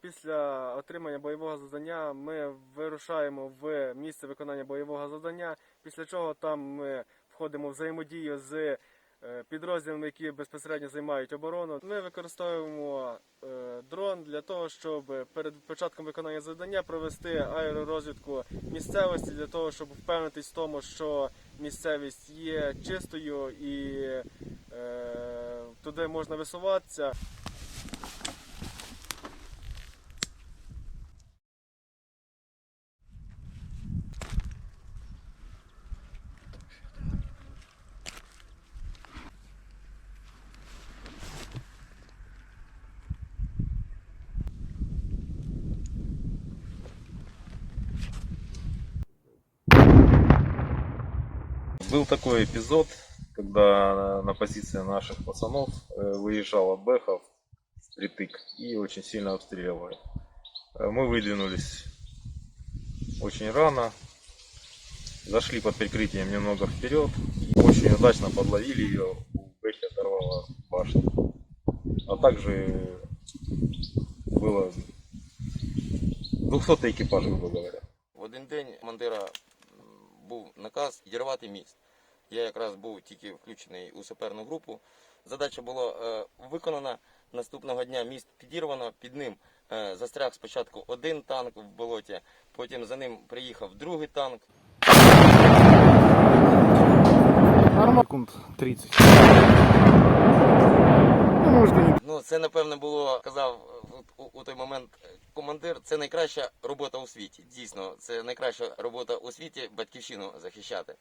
після отримання бойового завдання ми вирушаємо в місце виконання бойового завдання, після чого там ми входимо в взаємодію з е, підрозділами, які безпосередньо займають оборону. Ми використовуємо е, дрон для того, щоб перед початком виконання завдання провести аеророзвідку місцевості для того, щоб впевнитись в тому, що місцевість є чистою і е, туди можна висуватися. Был такой эпизод, когда на позиции наших пацанов э, выезжала Бехов притык и очень сильно обстреливали. Э, Мы выдвинулись очень рано, зашли под прикрытием немного вперед, очень удачно подловили ее, у Бехи оторвала башню. А также было 200 экипаж, грубо говоря. В один день командира був наказ підірвати міст. Я якраз був тільки включений у саперну групу. Задача була е, виконана. Наступного дня міст підірвано. Під ним е, застряг спочатку один танк в болоті, потім за ним приїхав другий танк. Секунд 30. Ну, це напевно було, казав у, у той момент е, командир. Це найкраща робота у світі. Дійсно, це найкраща робота у світі батьківщину захищати.